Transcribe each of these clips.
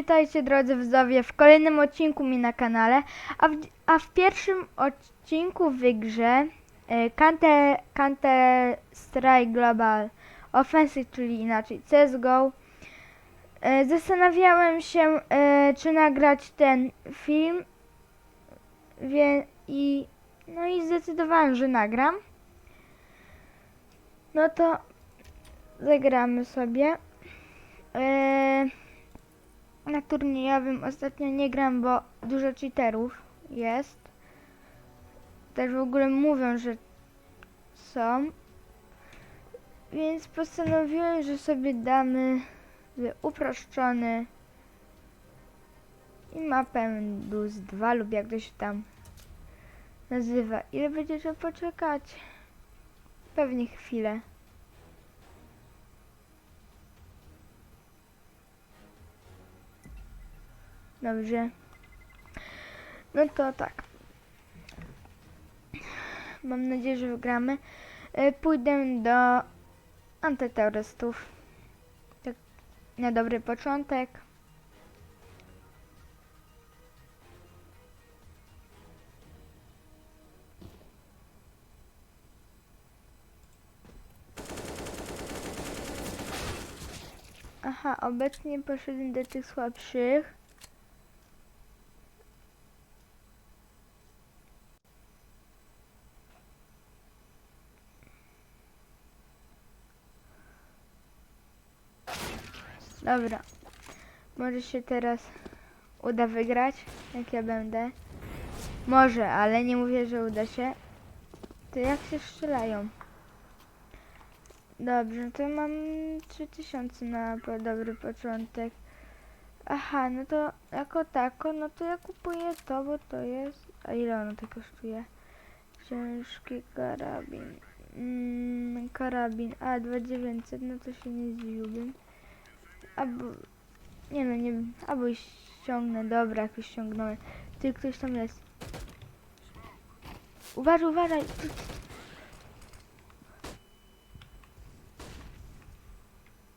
witajcie drodzy widzowie w kolejnym odcinku mi na kanale, a w, a w pierwszym odcinku w grze e, Counter, Strike Global Offensive, czyli inaczej CSGO, e, zastanawiałem się e, czy nagrać ten film wie, i no i zdecydowałem, że nagram. No to zagramy sobie. E, na turniejowym ostatnio nie gram, bo dużo cheaterów jest. Też w ogóle mówią, że są. Więc postanowiłem, że sobie damy uproszczony i mapę Endus 2 lub jak to się tam nazywa. Ile będzie trzeba poczekać? Pewnie chwilę. Dobrze. No to tak. Mam nadzieję, że wygramy. E, Pójdę do antyterrorystów. Tak na dobry początek. Aha, obecnie poszedłem do tych słabszych. Dobra. Może się teraz uda wygrać, jak ja będę. Może, ale nie mówię, że uda się. To jak się strzelają? Dobrze, to mam 3000 na dobry początek. Aha, no to jako tako, no to ja kupuję to, bo to jest... A ile ono to kosztuje? Ciężki karabin. Mm, karabin. A, 2900, no to się nie zdziwiłbym. Albo... Nie no, nie. Albo ściągnę. Dobra, jakoś ściągnąłem. Ty, ktoś tam jest. Uważaj, uważaj!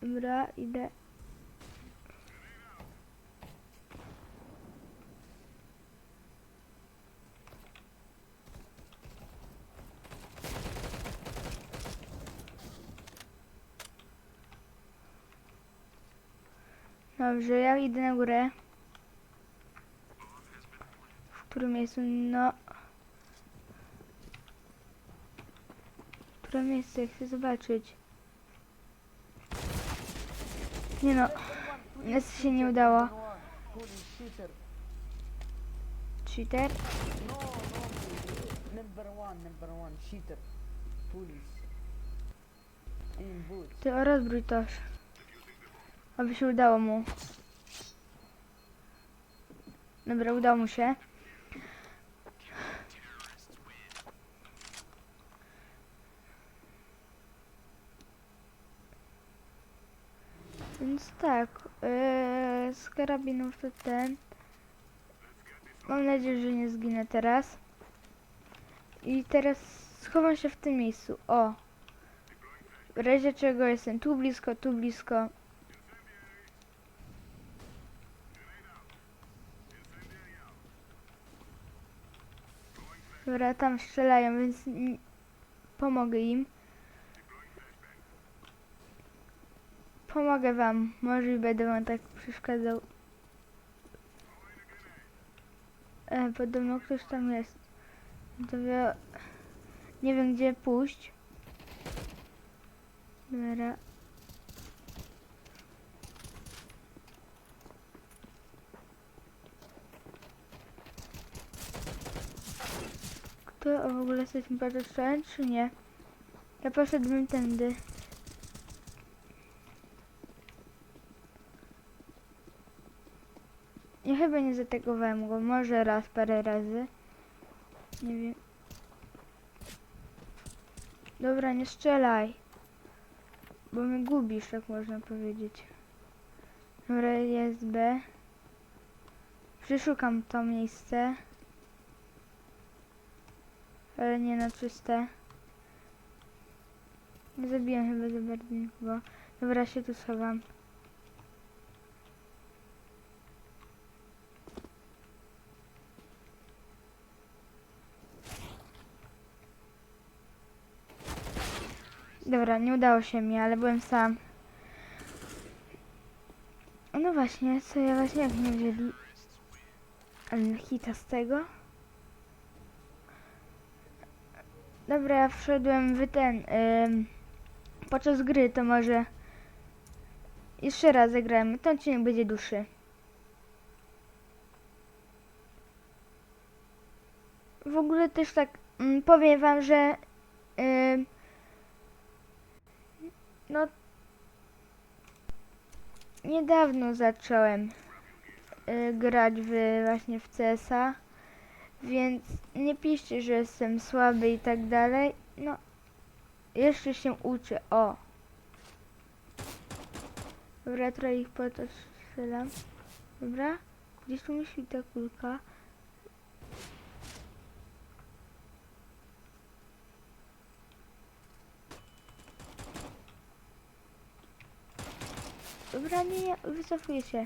Dobra, idę. Dobrze, ja idę na górę. W którym miejscu? No. Które miejsce? Chcę zobaczyć. Nie no. Nic się nie udało. Cheater? Ty rozbrój toż. Aby się udało mu. Dobra, udało mu się. Więc tak, yy, z karabinów to ten. Mam nadzieję, że nie zginę teraz. I teraz schowam się w tym miejscu. O! W razie czego jestem tu blisko, tu blisko. Dobra, tam strzelają, więc pomogę im. Pomogę wam, może będę wam tak przeszkadzał. E, podobno ktoś tam jest. To ja nie wiem gdzie pójść. Dobra. Kto w ogóle jesteśmy patrzeć czy nie? Ja poszedłem tędy. Ja chyba nie zategowałem go, może raz, parę razy. Nie wiem. Dobra, nie strzelaj. Bo mnie gubisz, tak można powiedzieć. Dobra, jest B. Przeszukam to miejsce. Ale nie no na czyste. Nie zabiłem chyba za bardzo nikogo. Dobra, się tu schowam. Dobra, nie udało się mi, ale byłem sam. No właśnie, co ja właśnie jak nie wzięli... Ale hita z tego? Dobra, ja wszedłem w ten. Podczas gry to może jeszcze raz zagrajmy. Ten odcinek będzie dłuższy. W ogóle też tak mm, powiem wam, że no niedawno zacząłem y, grać w, właśnie w CS-a, więc nie piszcie, że jestem słaby i tak dalej. No, jeszcze się uczę. O! Dobra, trochę ich po to strzelam. Dobra, gdzieś tu musi ta kulka. Dobra, nie, wycofuję się.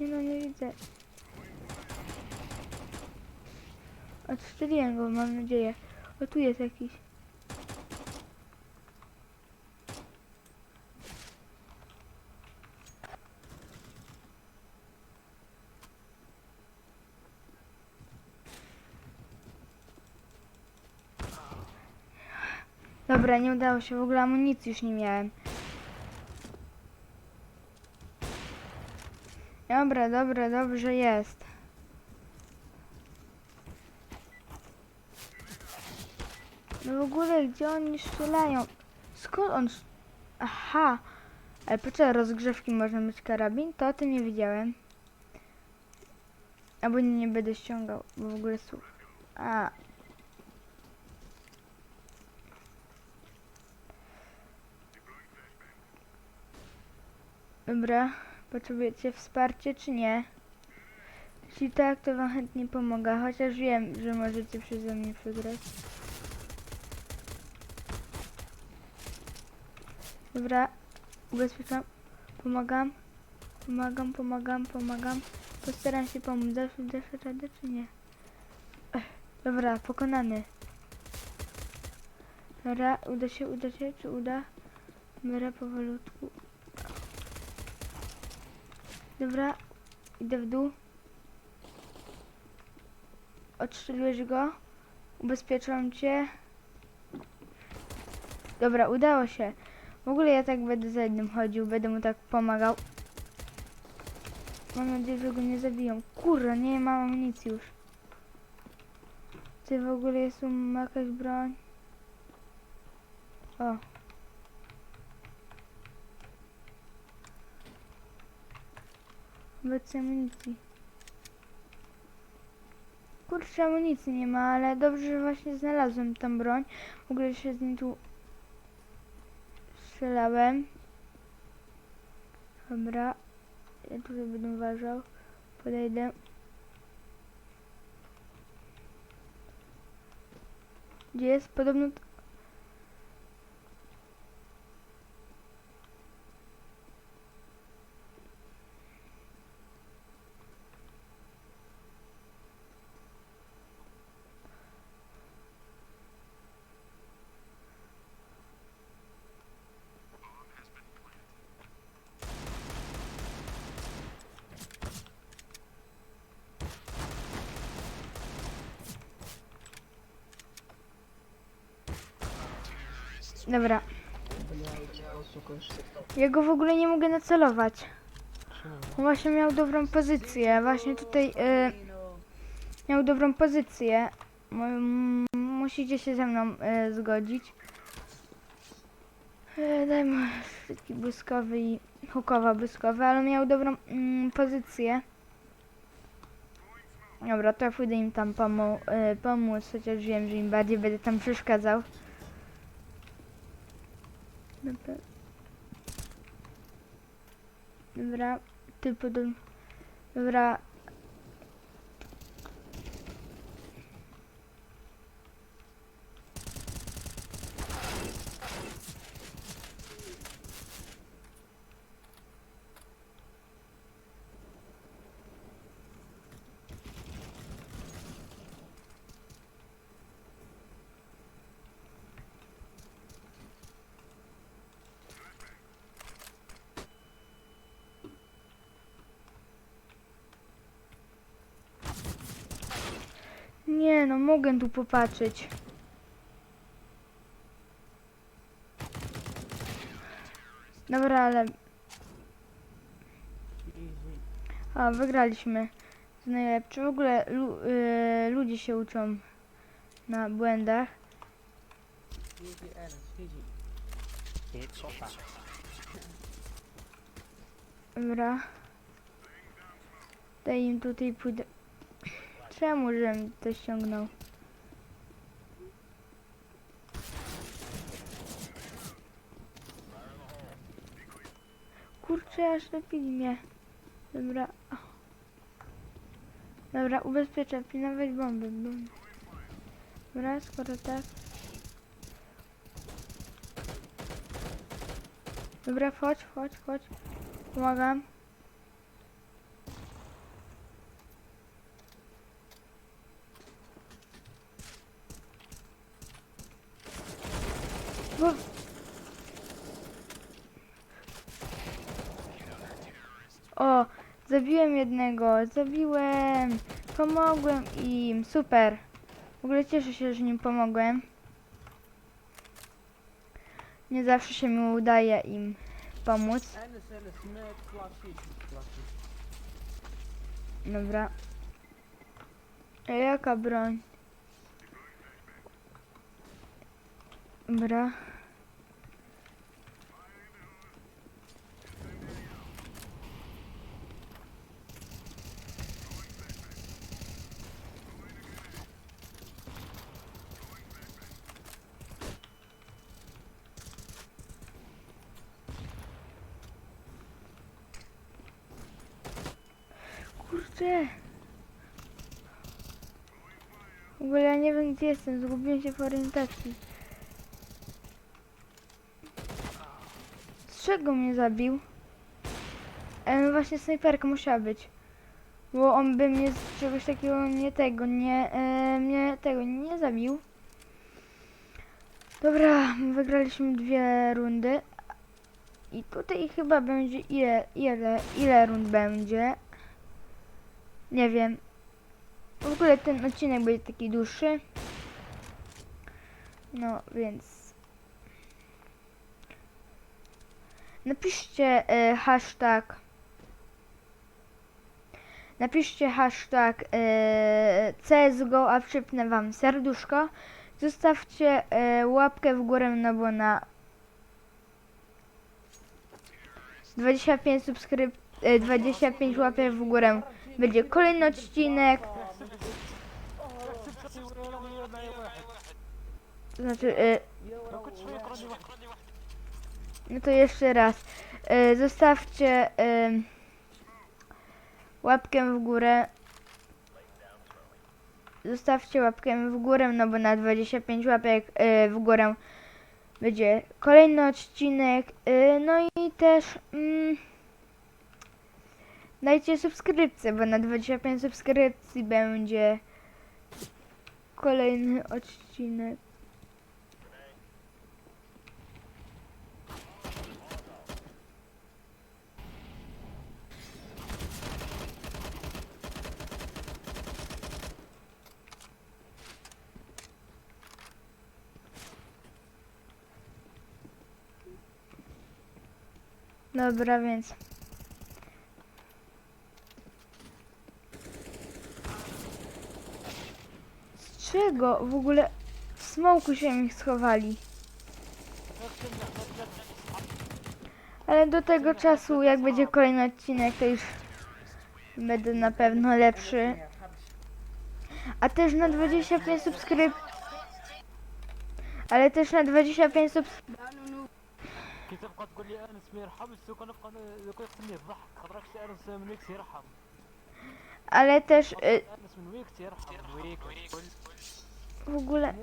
Nie no, nie widzę. Odstrzeliłem go, mam nadzieję. O, tu jest jakiś. Dobra, nie udało się, w ogóle amunicji już nie miałem. Dobra, dobra, dobrze jest. No w ogóle, gdzie oni strzelają? Skąd on... Aha! Ale po co rozgrzewki można mieć karabin? To o tym nie wiedziałem. Albo nie, nie będę ściągał, bo w ogóle słuch. A. Dobra, potrzebujecie wsparcie czy nie? Jeśli tak, to wam chętnie pomogę, chociaż wiem, że możecie przeze mnie przegrać. Dobra, ubezpieczam, pomagam, pomagam, pomagam, pomagam. Postaram się pomóc, dasz, dasz radę czy nie? Ech, dobra, pokonany. Dobra, uda się, uda się, czy uda? Dobra, powolutku. Dobra, idę w dół. Odstrzeliłeś go. Ubezpieczam cię. Dobra, udało się. W ogóle ja tak będę za jednym chodził, będę mu tak pomagał. Mam nadzieję, że go nie zabiją. Kurwa, nie mam amunicji już. Czy w ogóle jest tu jakaś broń? O. Bez amunicji. Kurczę, amunicji nie ma, ale dobrze, że właśnie znalazłem tam broń. W ogóle się z nim tu strzelałem. Dobra. Ja tutaj będę uważał. Podejdę. Gdzie jest? Podobno... Dobra. Ja go w ogóle nie mogę nacelować. On właśnie miał dobrą pozycję. Właśnie tutaj e, miał dobrą pozycję. Musicie się ze mną e, zgodzić. E, dajmy taki błyskowy i hukowa błyskowy, ale miał dobrą mm, pozycję. Dobra, to ja pójdę im tam pomu- e, pomóc, chociaż wiem, że im bardziej będę tam przeszkadzał. Dobra. Dobra, ty podobno. Dobra. No mogę tu popatrzeć. Dobra, ale a, wygraliśmy. To najlepsze. W ogóle lu, y, ludzie się uczą na błędach. Dobra. Daj im tutaj pójdę. Czemu, żebym to ściągnął? Kurczę, aż napili mnie. Dobra. Dobra, ubezpieczam, pilnować bomby. Dobra, skoro tak. Dobra, chodź, chodź, chodź. Pomagam. O, zabiłem jednego, zabiłem, pomogłem im, super. W ogóle cieszę się, że im pomogłem. Nie zawsze się mi udaje im pomóc. Dobra. Jaka broń? Dobra. Kurczę. W ogóle ja nie wiem gdzie jestem, zgubiłem się w orientacji. Z czego mnie zabił? E, właśnie snajperka musiała być. Bo on by mnie z czegoś takiego nie tego, nie, e, mnie tego nie zabił. Dobra, wygraliśmy dwie rundy. I tutaj chyba będzie ile, ile, ile rund będzie? Nie wiem. W ogóle ten odcinek będzie taki dłuższy. No, więc... Napiszcie e, hashtag... Napiszcie hashtag e, CSGO, a przypnę wam serduszko. Zostawcie e, łapkę w górę, no bo na 25 subskryp... E, 25 łapek w górę będzie kolejny odcinek. To znaczy, e, no to jeszcze raz. E, zostawcie e, łapkę w górę. Zostawcie łapkę w górę, no bo na 25 łapek e, w górę będzie kolejny odcinek. No i też mm, dajcie subskrypcję, bo na 25 subskrypcji będzie kolejny odcinek. Dobra, więc. Z czego w ogóle w smoku się ich schowali? Ale do tego czasu, jak będzie kolejny odcinek, to już będę na pewno lepszy. A też na 25 subskryp... Ale też na 25 subs... كي تبقى تقول لي انس ما يرحمش لو كان نبقى لو كان يقتلني الضحك خاطرك انس من ويك يرحم Ale też y, انس من ويك يرحم من ويك w ogóle...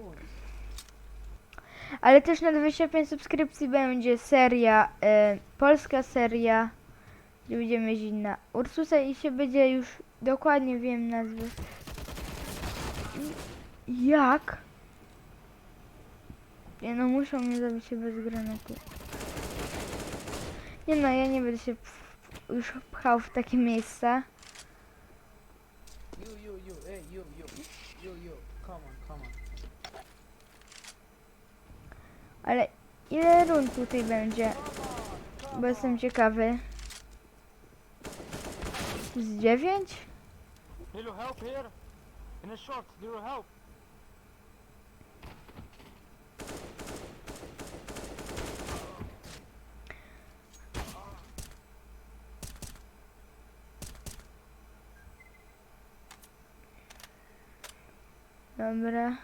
Ale też na 25 subskrypcji będzie seria, e, polska seria, gdzie będziemy jeździć na Ursusa i się będzie już dokładnie wiem nazwę. Jak? Nie no, muszą mnie zabić się bez granatu. Nie no, ja nie będę się już pchał w takie miejsca. You, you, you, hey, you, you, you, you, come on, come on. Ale ile rund tutaj będzie? Bo jestem ciekawy. Z dziewięć? Help here. In do you help? Dobra.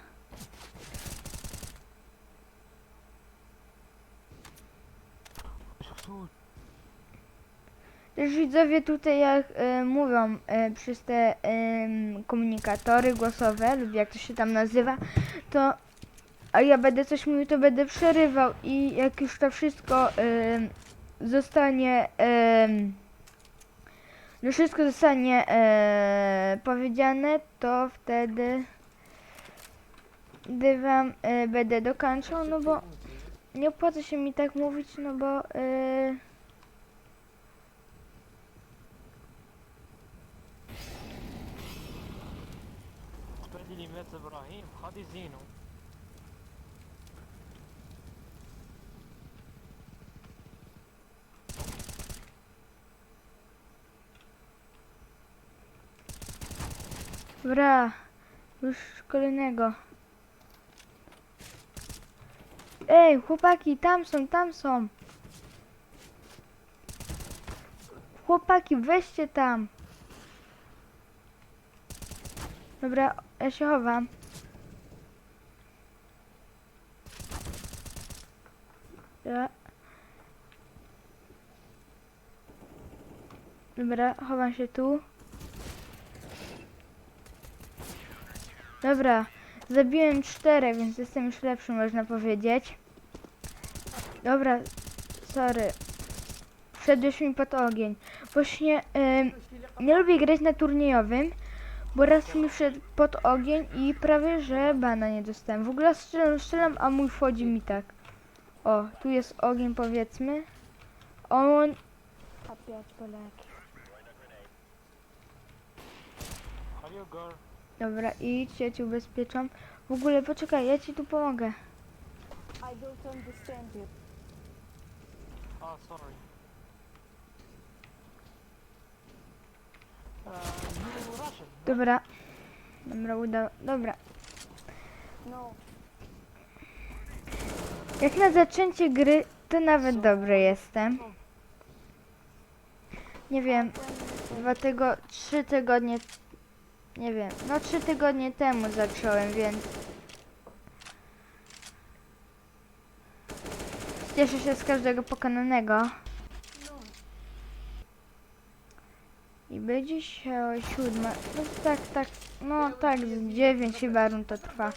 Też widzowie tutaj jak e, mówią e, przez te em, komunikatory głosowe lub jak to się tam nazywa, to a ja będę coś mówił, to będę przerywał i jak już to wszystko em, zostanie em, no wszystko zostanie e, powiedziane, to wtedy gdy wam e, będę dokończał, no bo nie opłaca się mi tak mówić, no bo e, تبدي لي مات ابراهيم خادي زينو Bra, już kolejnego. Ej, chłopaki, tam są, tam są. Chłopaki, weźcie tam. Dobra, ja się chowam. Dobra. Dobra, chowam się tu. Dobra, zabiłem czterech, więc jestem już lepszy, można powiedzieć. Dobra, sorry. Wszedłeś mi pod ogień. Właśnie em, nie lubię grać na turniejowym, bo raz mi wszedł pod ogień i prawie że bana nie dostałem. W ogóle strzelam, strzelam, a mój wchodzi mi tak. O, tu jest ogień powiedzmy. On... Опять Polaki. How you girl? Dobra, idź, ja cię ubezpieczam. W ogóle poczekaj, ja ci tu pomogę. I don't understand you. Ah, sorry. Uh, you Russian? Dobra. Dobra, uda. Dobra. No, Jak na zaczęcie gry, to nawet dobry jestem. Nie wiem, dwa tygo, trzy tygodnie, nie wiem, no trzy tygodnie temu zacząłem, więc cieszę się z każdego pokonanego. I będzie się o siódma, no tak, tak, no tak, z dziewięć chyba rund to trwa.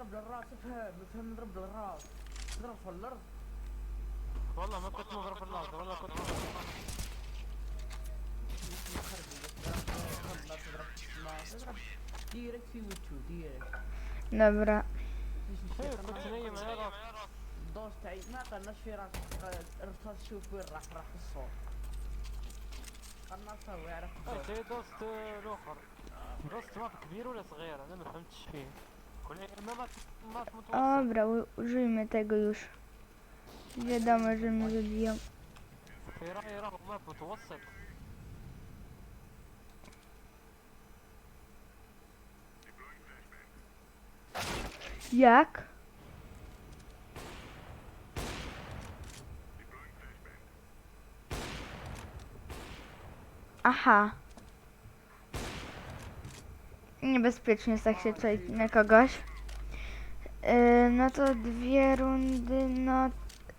اضرب للراس افهم افهم نضرب للراس اضرب في الارض والله ما كنت مضرب الناس والله كنت مضرب الناس ما قناش في راسك ارتاز شوف وين راح راح الصوت قناصه ويعرف ايه تي دوست الاخر دوست ماب كبير ولا صغير انا ما فهمتش فيه كل ما مات مات متوسط dobra, u- użyjmy tego już. Wiadomo, że mnie zabiją. في رايي راه ماب متوسط Jak? Aha. Niebezpiecznie jest tak się czaić na kogoś. Yy, no to dwie rundy, no,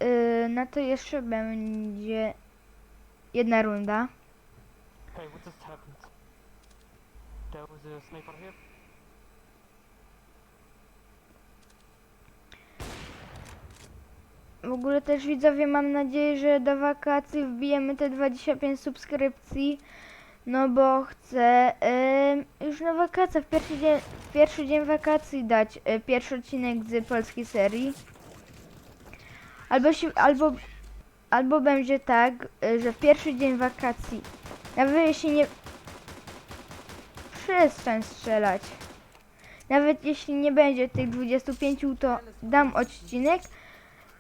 yy, no to jeszcze będzie jedna runda. Hey, what just happened? There was a sniper here. W ogóle też widzowie mam nadzieję, że do wakacji wbijemy te 25 subskrypcji. No bo chcę już na wakacje, w pierwszy dzień, w pierwszy dzień wakacji dać e, pierwszy odcinek z polskiej serii. Albo, się, albo, albo będzie tak, e, że w pierwszy dzień wakacji, nawet jeśli nie... Przestań strzelać. Nawet jeśli nie będzie tych 25, to dam odcinek.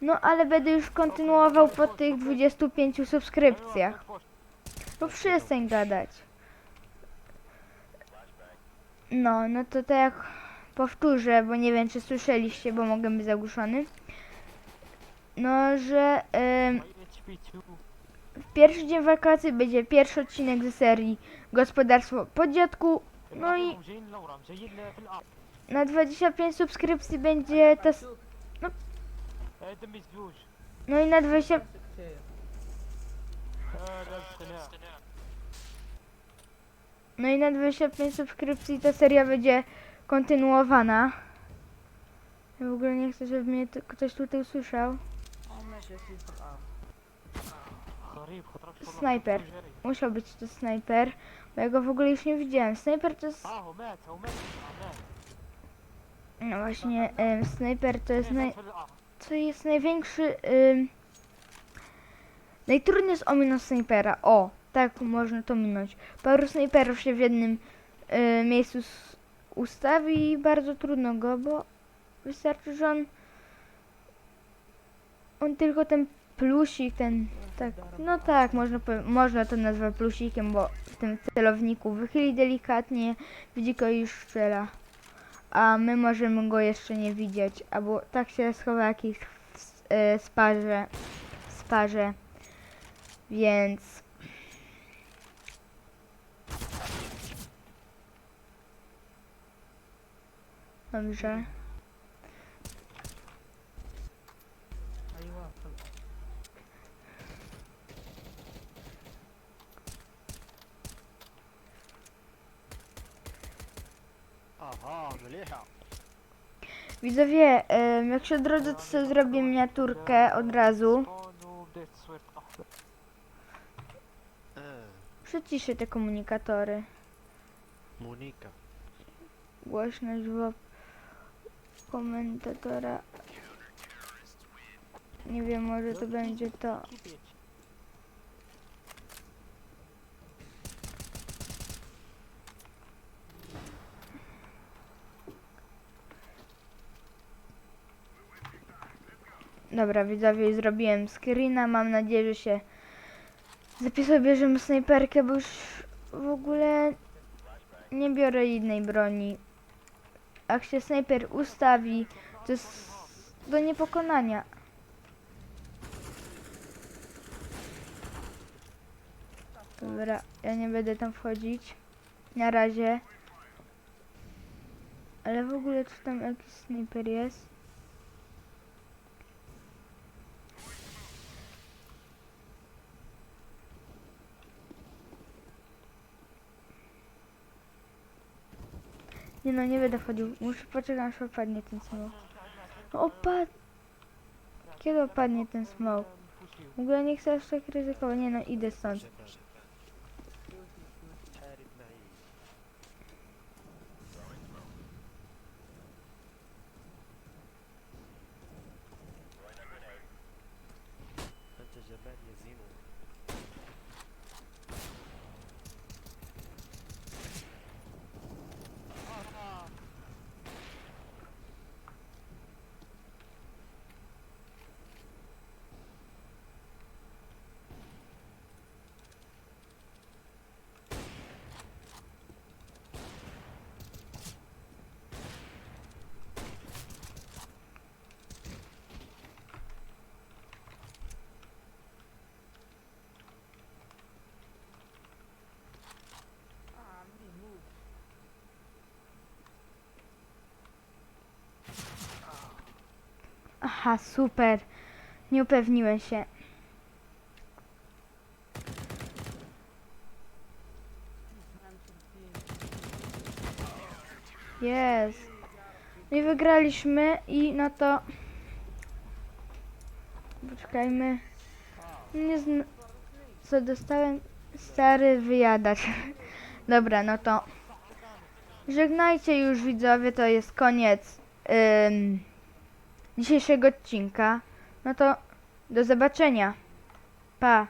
No ale będę już kontynuował po tych 25 subskrypcjach. Bo przestań gadać. No, no to tak powtórzę, bo nie wiem czy słyszeliście, bo mogę być zagłuszony. No, że w pierwszy dzień wakacji będzie pierwszy odcinek ze serii Gospodarstwo Podziadku. No i na 25 subskrypcji będzie ta no i na 20... No i na 25 subskrypcji ta seria będzie kontynuowana. Ja w ogóle nie chcę, żeby mnie ktoś tutaj usłyszał. Snajper. Musiał być to snajper, bo ja go w ogóle już nie widziałem. Snajper to jest... No właśnie, um, snajper to jest naj co jest największy... Yy... Najtrudniej jest ominąć snajpera. O, tak można to minąć. Paru snajperów się w jednym yy, miejscu ustawi i bardzo trudno go, bo wystarczy, że on... On tylko ten plusik, ten... Tak, no tak, można, można to nazwać plusikiem, bo w tym celowniku wychyli delikatnie, widzi go i strzela. A my możemy go jeszcze nie widzieć, albo tak się schowa jakiś e, sparze, sparze, więc. Dobrze. Widzowie, ym, jak się drodzy, to sobie zrobię miniaturkę od razu. Przyciszę te komunikatory. Monika. Głośność w komentatora. Nie wiem, może to będzie to. Dobra, widzowie, zrobiłem screena. Mam nadzieję, że się zapisał. Bierzemy snajperkę, bo już w ogóle nie biorę innej broni. Jak się snajper ustawi, to jest do niepokonania. Dobra, ja nie będę tam wchodzić. Na razie. Ale w ogóle czy tam jakiś snajper jest? Nie no, nie będę wchodził. Muszę poczekać aż opadnie ten smok. No opad... Kiedy opadnie ten smok? W ogóle nie chcę aż tak ryzykować. Nie no, idę stąd. Aha, super. Nie upewniłem się. Jest. No i wygraliśmy i no to... Poczekajmy. Nie zna... Co dostałem? Stary wyjadacz. Dobra, no to... Żegnajcie już widzowie, to jest koniec ym, dzisiejszego odcinka. No to do zobaczenia. Pa.